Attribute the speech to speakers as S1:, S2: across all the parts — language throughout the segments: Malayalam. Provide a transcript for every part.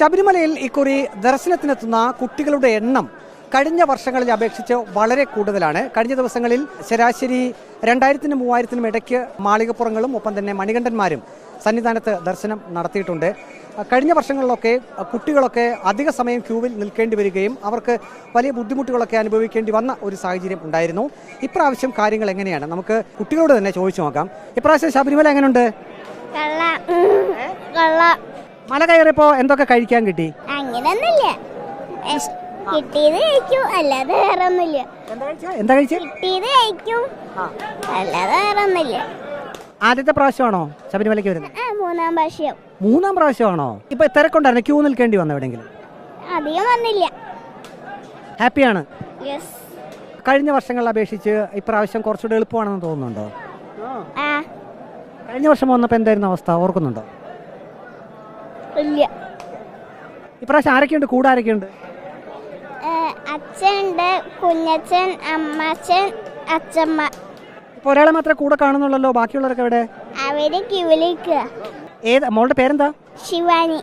S1: ശബരിമലയിൽ ഇക്കുറി ദർശനത്തിനെത്തുന്ന കുട്ടികളുടെ എണ്ണം കഴിഞ്ഞ വർഷങ്ങളിൽ അപേക്ഷിച്ച് വളരെ കൂടുതലാണ്. കഴിഞ്ഞ ദിവസങ്ങളിൽ ശരാശരി രണ്ടായിരത്തിനും മൂവായിരത്തിനും ഇടയ്ക്ക് മാളികപ്പുറങ്ങളും ഒപ്പം തന്നെ മണികണ്ഠന്മാരും സന്നിധാനത്ത് ദർശനം നടത്തിയിട്ടുണ്ട്. കഴിഞ്ഞ വർഷങ്ങളിലൊക്കെ കുട്ടികളൊക്കെ അധിക സമയം ക്യൂവിൽ നിൽക്കേണ്ടി വരികയും അവർക്ക് വലിയ ബുദ്ധിമുട്ടുകളൊക്കെ അനുഭവിക്കേണ്ടി വന്ന ഒരു സാഹചര്യം ഉണ്ടായിരുന്നു. ഇപ്രാവശ്യം കാര്യങ്ങൾ എങ്ങനെയാണ്? നമുക്ക് കുട്ടികളോട് തന്നെ ചോദിച്ചു നോക്കാം. ഇപ്രാവശ്യം ശബരിമല എങ്ങനെയുണ്ട് മല കയറിയപ്പോ എന്തൊക്കെ കഴിക്കാൻ കിട്ടി?
S2: അങ്ങനൊന്നുമില്ല. കിട്ടിയത് കഴിക്കും അല്ലാതെ വേറെ ഒന്നുമില്ല
S1: എന്താ കഴിച്ചാ?
S2: കിട്ടിയത് കഴിക്കും അല്ലാതെ വേറെ ഒന്നുമില്ല
S1: ആദ്യത്തെ പ്രാവശ്യമാണോ ശബരിമലയ്ക്ക് വരുന്നത്?
S2: ആ മൂന്നാം ഭാഷ്യം
S1: മൂന്നാം പ്രാവശ്യമാണോ? ഇപ്പൊ തിരക്കുണ്ടായിരുന്നു ക്യൂ നിൽക്കേണ്ടി വന്നു എവിടെയെങ്കിലും?
S2: അധികം വന്നില്ല.
S1: ഹാപ്പിയാണ്?
S2: യെസ്
S1: കഴിഞ്ഞ വർഷങ്ങളിൽ അപേക്ഷിച്ച് ഇപ്രാവശ്യം കുറച്ചുകൂടെ എളുപ്പമാണെന്ന് തോന്നുന്നുണ്ടോ?
S2: ആ.
S1: കഴിഞ്ഞ വർഷം വന്നപ്പോൾ എന്തായിരുന്നു അവസ്ഥ? ഓർക്കുന്നുണ്ടോ?
S2: ഇല്ല.
S1: ഇപ്രാവശ്യം ആരൊക്കെയുണ്ട്? കൂടെ ആരൊക്കെയുണ്ട്
S2: അച്ഛനുണ്ട് കുഞ്ഞച്ഛൻ അമ്മച്ചൻ അച്ഛമ്മ.
S1: ഇപ്പൊ ഒരാളെ മാത്രമേ കൂടെ കാണുന്നുള്ളല്ലോ ബാക്കിയുള്ളവരൊക്കെ എവിടെ?
S2: അവർ ക്യൂവിലിരിക്കുക
S1: ഏത് മോളുടെ പേരെന്താ?
S2: ശിവാനി.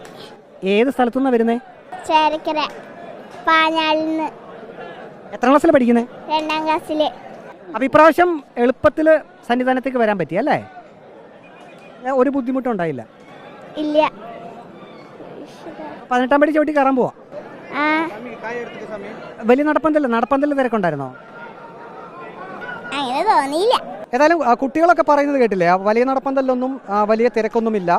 S1: ഏത് സ്ഥലത്തുനിന്നാണ് വരുന്നേ?
S2: ചേരക്കര പാഞ്ഞാളിൽ നിന്ന്
S1: എത്ര ക്ലാസ്സിൽ പഠിക്കുന്നേ?
S2: രണ്ടാം ക്ലാസ്സിൽ.
S1: അപ്പൊ ഇപ്രാവശ്യം എളുപ്പത്തിൽ സന്നിധാനത്തേക്ക് വരാൻ പറ്റി അല്ലേ? ഒരു ബുദ്ധിമുട്ടും ഉണ്ടായില്ല.
S2: ഇല്ല.
S1: പതിനെട്ടാം പടി ചവിട്ടി കയറാൻ പോവാ.
S2: ആ.
S1: വലിയ നടപ്പന്തല്ല നടപ്പന്തല്ല തിരക്കുണ്ടായിരുന്നോ?
S2: അങ്ങനെ തോന്നിയില്ല.
S1: ഏതായാലും ആ, കുട്ടികളൊക്കെ പറയുന്നത് കേട്ടില്ലേ ആ, വലിയ നടപ്പന്തല്ലൊന്നും ആ, വലിയ തിരക്കൊന്നുമില്ല.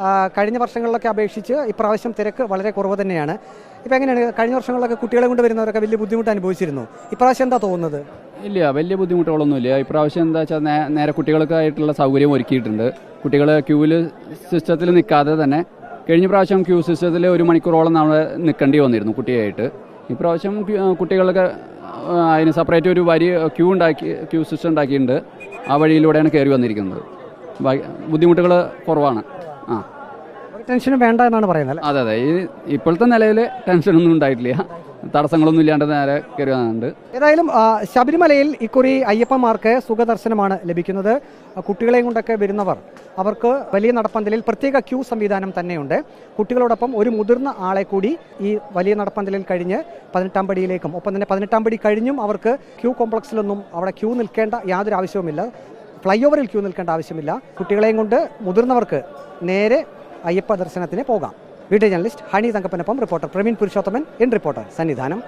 S1: ആ, കഴിഞ്ഞ വർഷങ്ങളിലൊക്കെ അപേക്ഷിച്ച് ഇപ്രാവശ്യം തിരക്ക് വളരെ കുറവ് തന്നെയാണ്. ഇപ്പൊ എങ്ങനെയാണ് കഴിഞ്ഞ വർഷങ്ങളിലൊക്കെ കുട്ടികളെ കൊണ്ട് വരുന്നവരൊക്കെ വലിയ ബുദ്ധിമുട്ട് അനുഭവിച്ചിരുന്നു. ഇപ്രാവശ്യം എന്താ തോന്നുന്നത്?
S3: ഇല്ല വലിയ ബുദ്ധിമുട്ടുകളൊന്നുമില്ല. ഇപ്രാവശ്യം എന്താ വെച്ചാൽ നേരെ കുട്ടികൾക്കായിട്ടുള്ള സൗകര്യം ഒരുക്കിയിട്ടുണ്ട്. കുട്ടികൾ ക്യൂവിൽ സിസ്റ്റത്തിൽ നിൽക്കാതെ തന്നെ കഴിഞ്ഞ പ്രാവശ്യം ക്യൂ സിസ്റ്റത്തിൽ ഒരു മണിക്കൂറോളം നമ്മൾ നിൽക്കേണ്ടി വന്നിരുന്നു കുട്ടിയായിട്ട്. ഇപ്രാവശ്യം കുട്ടികളൊക്കെ അതിന് സെപ്പറേറ്റ് ഒരു വരി ക്യൂ ഉണ്ടാക്കി ക്യൂ സിസ്റ്റം ഉണ്ടാക്കിയിട്ടുണ്ട്. ആ വഴിയിലൂടെയാണ് കയറി വന്നിരിക്കുന്നത്. ബുദ്ധിമുട്ടുകൾ കുറവാണ്. ആ.
S1: ടെൻഷൻ ടെൻഷനും വേണ്ട എന്നാണ് പറയുന്നത്
S3: അതെ അതെ. ഈ ഇപ്പോഴത്തെ നിലയിൽ ടെൻഷനൊന്നും ഉണ്ടായിട്ടില്ല. തടസ്സങ്ങളൊന്നും ഇല്ലാണ്ട് നേരെ കയറി
S1: ഏതായാലും ശബരിമലയിൽ ഇക്കുറി അയ്യപ്പന്മാർക്ക് സുഖദർശനമാണ് ലഭിക്കുന്നത്. കുട്ടികളെയും കൊണ്ടൊക്കെ വരുന്നവർ അവർക്ക് വലിയ നടപ്പന്തലിൽ പ്രത്യേക ക്യൂ സംവിധാനം തന്നെയുണ്ട്. കുട്ടികളോടൊപ്പം ഒരു മുതിർന്ന ആളെ കൂടി ഈ വലിയ നടപ്പന്തലിൽ കഴിഞ്ഞ് പതിനെട്ടാം പടിയിലേക്കും ഒപ്പം തന്നെ പതിനെട്ടാം പടി കഴിഞ്ഞും അവർക്ക് ക്യൂ കോംപ്ലക്സിലൊന്നും അവിടെ ക്യൂ നിൽക്കേണ്ട യാതൊരു ആവശ്യവുമില്ല. ഫ്ലൈ ഓവറിൽ ക്യൂ നിൽക്കേണ്ട ആവശ്യമില്ല. കുട്ടികളെയും കൊണ്ട് മുതിർന്നവർക്ക് നേരെ അയ്യപ്പ ദർശനത്തിന് പോകാം. Video journalist honey തങ്കപ്പനൊപ്പം reporter Praveen Purushothaman N reporter Sannidhanam